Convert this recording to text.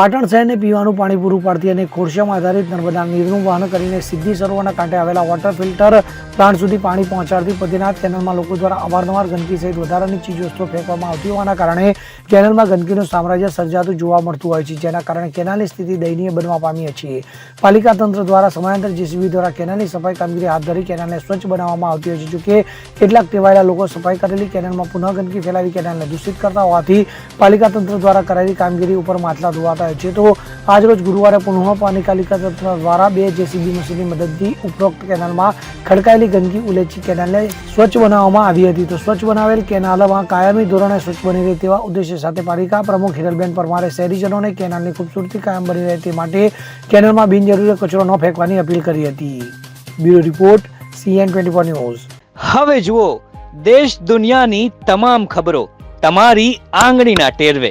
પાટણ શહેરને પીવાનું પાણી પૂરું પાડતી અને ખોરશામાં આધારિત નર્મદા નીરનું વહન કરીને સીધી સરોવરના કાંઠે આવેલા વોટર ફિલ્ટર પ્લાન્ટ સુધી પાણી પહોંચાડતી પદ્યનાથ કેનાલમાં લોકો દ્વારા અવારનવાર ગંદકી સહિત વધારાની ચીજવસ્તુઓ ફેંકવામાં આવતી હોવાના કારણે કેનાલમાં ગંદકીનું સામ્રાજ્ય સર્જાતું જોવા મળતું હોય છે, જેના કારણે કેનાલની સ્થિતિ દયનીય બનવા પામી છે પાલિકા તંત્ર દ્વારા સમયાંતર જેસીબી દ્વારા કેનાલની સફાઈ કામગીરી હાથ ધરી કેનાલને સ્વચ્છ બનાવવામાં આવતી હોય છે, જોકે કેટલાક ટેવાયેલા લોકો સફાઈ કરેલી કેનાલમાં પુનઃ ગંદકી ફેલાવી કેનાલને દૂષિત કરતા હોવાથી પાલિકા તંત્ર દ્વારા કરાયેલી કામગીરી ઉપર માટલા ધોવાતા હોય છે. તો આજરોજ ગુરુવારે પુનઃ પાલિકા તંત્ર દ્વારા બે જેસીબી મશીનની મદદથી ઉપરોક્ત કેનાલમાં ખડકાયેલી ગંદકી ઉલેચી કેનાલને સ્વચ્છ બનાવવામાં આવી હતી. તો સ્વચ્છ બનાવેલ કેનાલમાં કાયમી ધોરણે સ્વચ્છ બની રહે તેવા ઉદ્દેશ્ય સાથે પાલિકા પ્રમુખ હિરલબેન પરમારે શહેરીજનોને કેનાલની ખૂબસૂરતી કાયમ બની રહે તે માટે કેનાલમાં બિનજરૂરી કચરો ન ફેંકવાની અપીલ કરી હતી. Bureau report, CN twenty four news. હવે જુઓ, દેશ દુનિયાની તમામ ખબરો તમારી આંગળીના ટેરવે.